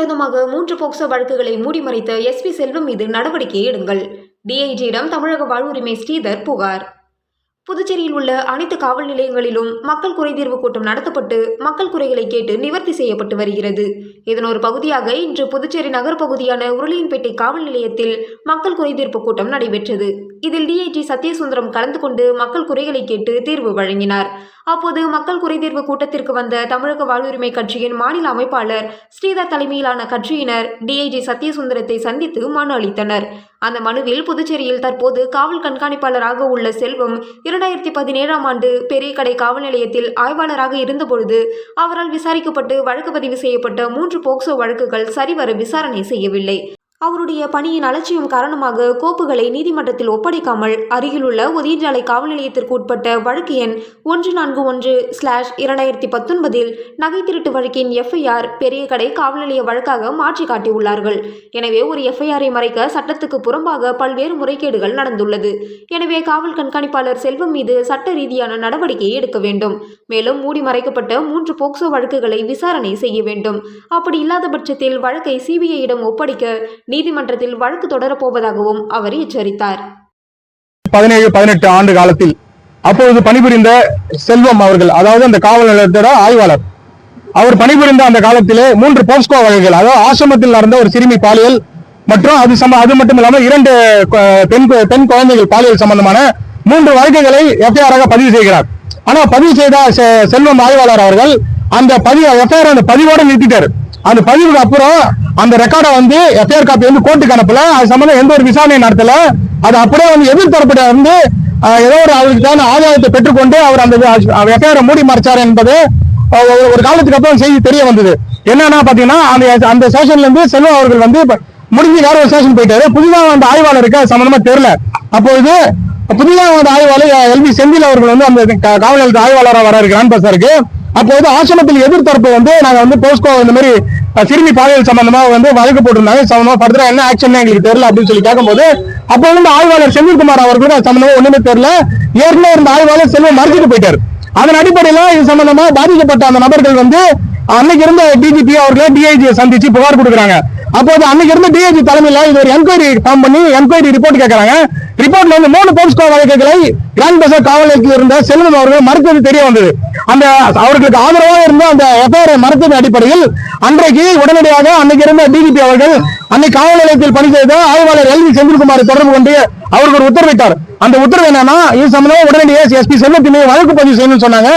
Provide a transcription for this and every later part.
சட்டவிரோதமாக மூன்று போக்சோ வழக்குகளை மூடிமறைத்த எஸ்பி செல்வம் மீது நடவடிக்கை எடுங்கள். டிஐஜியிடம் தமிழக வாழ்வுரிமை ஸ்ரீதர் புகார். புதுச்சேரியில் உள்ள அனைத்து காவல் நிலையங்களிலும் மக்கள் குறைதீர்வு கூட்டம் நடத்தப்பட்டு மக்கள் குறைகளை கேட்டு நிவர்த்தி செய்யப்பட்டு வருகிறது. இதன் ஒரு பகுதியாக இன்று புதுச்சேரி நகர்ப்பகுதியான உருளியன்பேட்டை காவல் நிலையத்தில் மக்கள் குறைதீர்ப்பு கூட்டம் நடைபெற்றது. இதில் டிஐஜி சத்யசுந்தரம் கலந்து கொண்டு மக்கள் குறைகளை கேட்டு தீர்வு வழங்கினார். அப்போது மக்கள் குறைதீர்வு கூட்டத்திற்கு வந்த தமிழக வாழ்வுரிமை கட்சியின் மாநில அமைப்பாளர் ஸ்ரீதர் தலைமையிலான கட்சியினர் டிஐஜி சத்யசுந்தரத்தை சந்தித்து மனு அளித்தனர். அந்த மனுவில் புதுச்சேரியில் தற்போது காவல் கண்காணிப்பாளராக உள்ள செல்வம் இரண்டாயிரத்தி பதினேழாம் ஆண்டு பெரிய கடை காவல் நிலையத்தில் ஆய்வாளராக இருந்தபொழுது அவரால் விசாரிக்கப்பட்டு வழக்கு பதிவு செய்யப்பட்ட மூன்று போக்சோ வழக்குகள் சரிவர விசாரணை செய்யவில்லை. அவருடைய பணியின் அலட்சியம் காரணமாக கோப்புகளை நீதிமன்றத்தில் ஒப்படைக்காமல் அருகிலுள்ள உதயஞ்சாலை காவல் நிலையத்திற்கு உட்பட்ட வழக்கு எண் ஒன்று நான்கு ஒன்று ஸ்லாஷ் இரண்டாயிரத்தி பத்தொன்பதில் நகை திருட்டு வழக்கின் எஃப்ஐஆர் பெரிய கடை காவல் நிலைய வழக்காக மாற்றி காட்டியுள்ளார்கள். எனவே ஒரு எஃப்ஐஆரை மறைக்க சட்டத்துக்கு புறம்பாக பல்வேறு முறைகேடுகள் நடந்துள்ளது. எனவே காவல் கண்காணிப்பாளர் செல்வம் மீது சட்ட ரீதியான நடவடிக்கை எடுக்க வேண்டும். மேலும் மூடி மறைக்கப்பட்ட மூன்று போக்சோ வழக்குகளை விசாரணை செய்ய வேண்டும். அப்படி இல்லாத பட்சத்தில் வழக்கை சிபிஐயிடம் ஒப்படைக்க நீதிமன்றத்தில் வழக்கு தொடரப்போவதாகவும் அவர் எச்சரித்தார். பதினேழு பதினெட்டு ஆண்டு காலத்தில் அப்பொழுது பணிபுரிந்த செல்வம் அவர்கள் அதாவது அந்த காவல் நிலையத்தோட ஆய்வாளர் அவர் பணிபுரிந்த அந்த காலத்திலே மூன்று போஸ்கோ வகைகள் அதாவது ஆசிரமத்தில் நடந்த ஒரு சிறுமி பாலியல் மற்றும் அது சம அது மட்டும் இல்லாமல் இரண்டு பெண் பெண் குழந்தைகள் பாலியல் சம்பந்தமான மூன்று வழக்குகளை எஃப்ஐஆராக பதிவு செய்கிறார். ஆனா பதிவு செய்த செல்வம் ஆய்வாளர் அவர்கள் அந்த பதிவு எஃப்ஐஆர் அந்த பதிவோட நிறுத்திட்டார். அந்த பதிவுக்கு அப்புறம் அந்த ரெக்கார்டை வந்து எஃப்ஐஆர் காப்பி வந்து கோர்ட்டுக்கு அனுப்பல. அது சம்பந்தம் எந்த ஒரு விசாரணையும் நடத்தல. அது அப்படியே வந்து எதிர்த்தரப்பிட்ட வந்து ஏதோ ஒரு அவருக்கான ஆதாயத்தை பெற்றுக்கொண்டு அவர் அந்த எஃப்ஐஆரை மூடி மறைச்சார் என்பது ஒரு- ஒரு காலத்துக்கு அப்புறம் செய்தி தெரிய வந்தது. என்னன்னா பாத்தீங்கன்னா அந்த அந்த ஸ்டேஷன்ல இருந்து செல்வம் அவர்கள் வந்து முடிஞ்சு வேற ஒரு ஸ்டேஷன் போயிட்டாரு. புதிதாக வந்த ஆய்வாளருக்கு அது சம்பந்தமா தெரியல. அப்போது புதிதாக வந்த ஆய்வாளர் எல்வி செந்தில் அவர்கள் வந்து அந்த கா- காவல் நிலையத்து ஆய்வாளராக வராரு அப்போ வந்து ஆசிரமத்தில் எதிர்த்தரப்பு வந்து நாங்க வந்து போஸ்கோ இந்த மாதிரி சிறுமி பாலியல் சம்பந்தமா வந்து வழக்கு போட்டிருந்தாங்க. இது சம்பந்தமா ஃபர்தரா என்ன ஆக்ஷன் எங்களுக்கு தெரியல அப்படின்னு சொல்லி கேட்கும்போது அப்போ வந்து ஆய்வாளர் செந்தில்குமார் அவர்களுக்கு அது சம்பந்தமா ஒண்ணுமே தெரியல. ஏற்கனவே இருந்த ஆய்வாளர் செல்வம் மறைச்சிட்டு போயிட்டாரு. அதன் அடிப்படையில இது சம்பந்தமா பாதிக்கப்பட்ட அந்த நபர்கள் வந்து அன்னைக்கு இருந்த டிஜிபி அவர்களே டிஐஜியை சந்திச்சு புகார் கொடுக்குறாங்க. அப்போது அன்னைக்கு இருந்த டிஐஜி தலைமையில இது ஒரு என்கொயரி ஃபார்ம் பண்ணி என்கொயரி ரிப்போர்ட் கேட்கறாங்க ரிப்போர்ட்ல வந்து மூணு போலீஸ்கோ வழக்குகளை கிராண்ட் பசார் காவல் நிலையத்தில் இருந்த செல்வம் அவர்கள் மறுத்தது தெரிய வந்தது. அந்த அவர்களுக்கு ஆதரவாக இருந்த அந்த எஃப்ஐஆர் மறுத்தது அடிப்படையில் அன்றைக்கு உடனடியாக அன்னைக்கு இருந்த டிஜிபி அவர்கள் அன்னைக்கு காவல் நிலையத்தில் பணி செய்த ஆய்வாளர் எல்வி செந்தில்குமாரை தொடர்பு கொண்டு அவருக்கு ஒரு உத்தரவிட்டார். அந்த உத்தரவு என்னன்னா இது சம்பந்தமா உடனடியாக எஸ்பி செல்வத்தின் மீது வழக்கு பதிவு செய்யணும்னு சொன்னாங்க.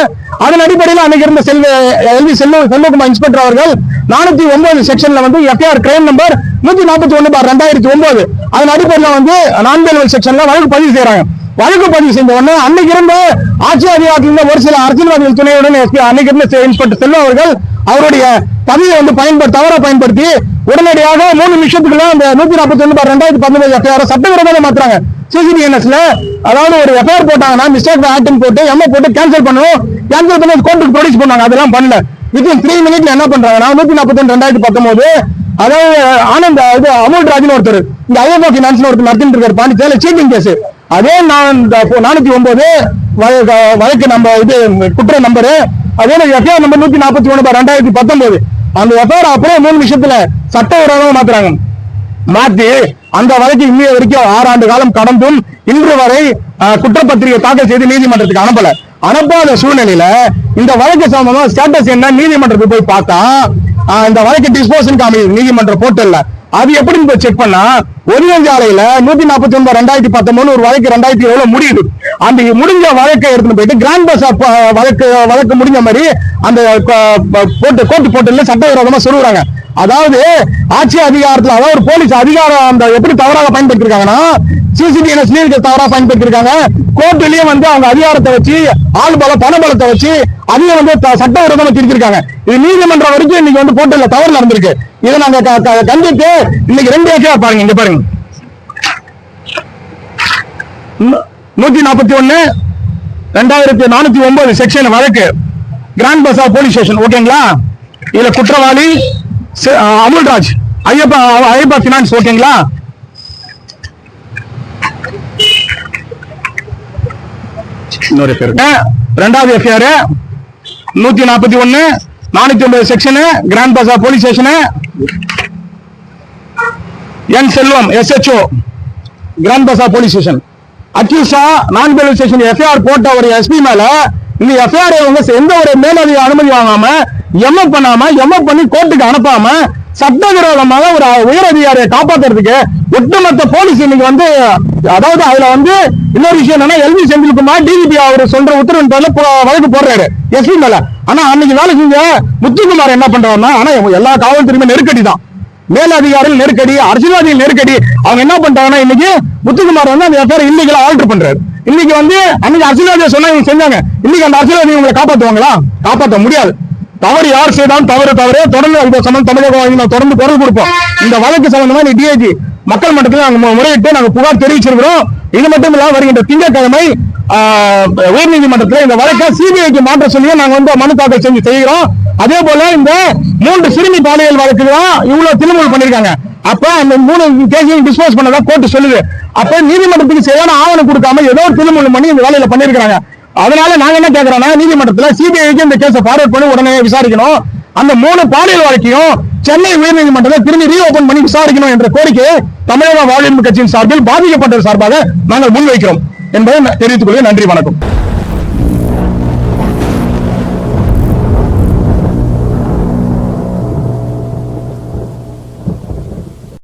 அதன் அடிப்படையில் அன்னைக்கு இருந்த செல்வ எல்வி செல்வ செல்வகுமார் இன்ஸ்பெக்டர் அவர்கள் நானூத்தி ஒன்பது செக்ஷன்ல வந்து எஃப்ஐஆர் கிரைம் நம்பர் நூத்தி நாற்பத்தி ஒன்னு பார் ரெண்டாயிரத்தி ஒன்பது. அதன் அடிப்படையில் வந்து நான்கு செக்ஷன்ல வழக்கு பதிவு செய்யறாங்க வழக்கு பதிவு செஞ்ச உடனே அன்னைக்கு இருந்த ஆட்சி அதிகாரத்தில் ஒரு சில அரசியல்வாதிகள் துணையுடன் எஸ்பி அன்னைக்கு இருந்த இன்ஸ்பெக்டர் செல்வம் அவர்கள் அவருடைய பதவியை வந்து பயன்படுத்த தவறா பயன்படுத்தி உடனடியாக மூணு நிமிஷத்துக்குள்ள அந்த நூத்தி நாற்பத்தி ஒன்று ரெண்டாயிரத்தி பத்தொன்பது எஃப்ஐஆர் சட்டவிரோதமாக மாத்துறாங்க. சிசிடிஎன்எஸ்ல அதாவது ஒரு எஃப்ஐஆர் போட்டாங்கன்னா மிஸ்டேக் ஆக்டிங் போட்டு எம்ஏ போட்டு கேன்சல் பண்ணணும். கேன்சல் பண்ணி கோர்ட்டுக்கு ப்ரொடியூஸ் பண்ணாங்க அதெல்லாம் பண்ணல. வித்தின் த்ரீ மினிட்ல என்ன பண்றாங்கன்னா நூத்தி நாற்பத்தி ஒன்று ரெண்டாயிரத்தி பத்தொன்பது அதாவது ஆனந்த் இது அமுல் ராஜ்னு ஒருத்தர் இந்த ஐஎஃப்ஓ பினான்ஸ் ஒருத்தர் நடத்திட்டு இருக்காரு பாண்டிச்சேரியில் சீட்டிங் கேஸ் அதே நான் நானூத்தி ஒன்பது வழக்கு நம்ம இது குற்ற நம்பரு. அதே எஃப்ஐஆர் நம்பர் நூத்தி நாற்பத்தி ஒன்று ரெண்டாயிரத்தி பத்தொன்பது. அந்த எஃப்ஐஆர் அப்புறம் மூணு நிமிஷத்துல சட்டவிரோதமா மாத்துறாங்க. மாத்தி அந்த வழக்கு இந்திய வரைக்கும் ஆறாண்டு காலம் கடந்தும் இன்று வரை குற்றப்பத்திரிகை தாக்கல் செய்து நீதிமன்றத்துக்கு அனுப்பல. அனுப்பாத சூழ்நிலையில இந்த வழக்கு சம்பந்தமா ஸ்டேட்டஸ் என்ன நீதிமன்றத்துக்கு போய் பார்த்தா இந்த வழக்கு டிஸ்போசன் காமிக்குது நீதிமன்ற போர்ட்டல்ல அது எப்படின்னு போய் செக் பண்ணா? ஒரியஞ்சாலையில நூத்தி நாற்பத்தி ஒன்பது ரெண்டாயிரத்தி பத்தொன்பது ஒரு வழக்கு ரெண்டாயிரத்தி ஏழுல முடியுது. அந்த முடிஞ்ச வழக்கை எடுத்துட்டு போயிட்டு கிராண்ட் பசார் வழக்கு வழக்கு முடிஞ்ச மாதிரி அந்த க- போட்டு கோர்ட்டு போர்ட்டல்ல சட்டவிரோதமா சொல்லுறாங்க அதாவது ஆட்சி அதிகாரத்துல அதாவது ஒரு போலீஸ் அதிகாரம் அந்த எப்படி தவறாக பயன்படுத்தி இருக்காங்கன்னா சிசிடிஎன்எஸ் தவறாக பயன்படுத்தி இருக்காங்க கோர்ட்லயும் வந்து அவங்க அதிகாரத்தை வச்சு ஆள் பல பண பலத்தை வச்சு அதையும் வந்து த- சட்டவிரோதமா திருத்திருக்காங்க. இது நீதிமன்றம் வரைக்கும் இன்னைக்கு வந்து போட்டல தவறு நடந்திருக்கு. இதை நாங்க க- க- கண்டித்து இன்னைக்கு ரெண்டு ஏக்கரா பாருங்க இங்க பாருங்க. நூத்தி நாற்பத்தி ஒன்னு ரெண்டாயிரத்தி நானூத்தி ஒன்பது செக்ஷன் வழக்கு. கிராண்ட் பசார் போலீஸ் ஸ்டேஷன் ஓகேங்களா? இதுல குற்றவாளி அமுல்ராஜ். ஐயப்பா ஐயப்பா பினான்ஸ் ஓகேங்களா? இன்னொரு பேர் ரெண்டாவது எஃப்ஐஆர் நூத்தி நாற்பத்தி ஒண்ணு நானூத்தி ஒன்பது section grand bazaar police station N Selvam SHO grand bazaar police station அக்யூஸா நான் போலீஸ் ஸ்டேஷன் எஃப்ஐஆர் போட்ட ஒரு எஸ்பி மேல இந்த எஃப்ஐஆர் எந்த ஒரு மேலதிக அனுமதி வாங்காம எம்எஃப் பண்ணாம எம்எஃப் பண்ணி கோர்ட்டுக்கு அனுப்பாம சட்டவிரோதமாக ஒரு உயர் அதிகாரியை காப்பாத்துறதுக்கு ஒட்டுமொத்த போலீஸ் இன்னைக்கு வந்து அதாவது அதுல வந்து இன்னொரு விஷயம் என்னன்னா எல்வி செந்தில்குமார் டிஜிபி அவர் சொல்ற உத்தரவின் பேர்ல வழக்கு போடுறாரு எஸ்பி மேல. ஆனா அன்னைக்கு வேலை செஞ்ச முத்துக்குமார் என்ன பண்றாருன்னா ஆனா எல்லா காவல்துறையுமே நெருக்கடி தான். மேலதிகாரிகள் நெருக்கடி அரசியல்வாதிகள் நெருக்கடி. அவங்க என்ன பண்றாங்கன்னா இன்னைக்கு முத்துக்குமார் வந்து அந்த எஃப்ஐஆர் இல்லீகலா ஆல்டர் பண்றாரு. இன்னைக்கு வந்து அன்னைக்கு அரசியல்வாதியை சொன்னா இவங்க செஞ்சாங்க. இன்னைக்கு அந்த அரசியல்வாதி உங்களை காப்பாத்துவாங்களா? காப்பாற்ற முடியாது. தவறு யார் செய்தாலும் தவறு தவறு. தொடர்ந்து இது சம்பந்தம் தமிழக வாங்கி நான் தொடர்ந்து குரல் கொடுப்போம். இந்த வழக்கு சம்பந்தமா நீ டிஐஜி மக்கள் மன்றத்தில் நாங்கள் முறையிட்டு நாங்கள் புகார் தெரிவிச்சிருக்கிறோம். இது மட்டும் இல்லாமல் வருகின்ற திங்கட்கிழமை உயர் நீதிமன்றத்தில் இந்த வழக்கை சிபிஐக்கு மாற்ற சொல்லியும் நாங்கள் வந்து மனு தாக்கல் செஞ்சு செய்கிறோம். அதே போல இந்த மூன்று சிறுமி பாலியல் வழக்கு தான் இவ்வளவு திருமணம் பண்ணிருக்காங்க. அப்ப அந்த மூணு கேஸையும் டிஸ்போஸ் பண்ணதா கோர்ட் சொல்லுது. அப்ப நீதிமன்றத்துக்கு சரியான ஆவணம் கொடுக்காம ஏதோ ஒரு திருமணம் பண்ணி இந்த வேலையில பண்ணிருக்காங்க அதனால நாங்க என்ன கேட்கறோம்னா நீதிமன்றத்துல சிபிஐக்கு இந்த கேஸை ஃபார்வர்ட் பண்ணி உடனே விசாரிக்கணும். அந்த மூணு பாலியல் வழக்கையும் சென்னை உயர்நீதிமன்றத்தில் திரும்பி ரீஓபன் பண்ணி விசாரிக்கணும் என்ற கோரிக்கையை தமிழக வாழ்வு கட்சியின் சார்பில் பாதிக்கப்பட்ட சார்பாக நாங்கள் முன்வைக்கிறோம். என்பதை தெரிவித்துக் கொள்கிறேன். நன்றி வணக்கம்.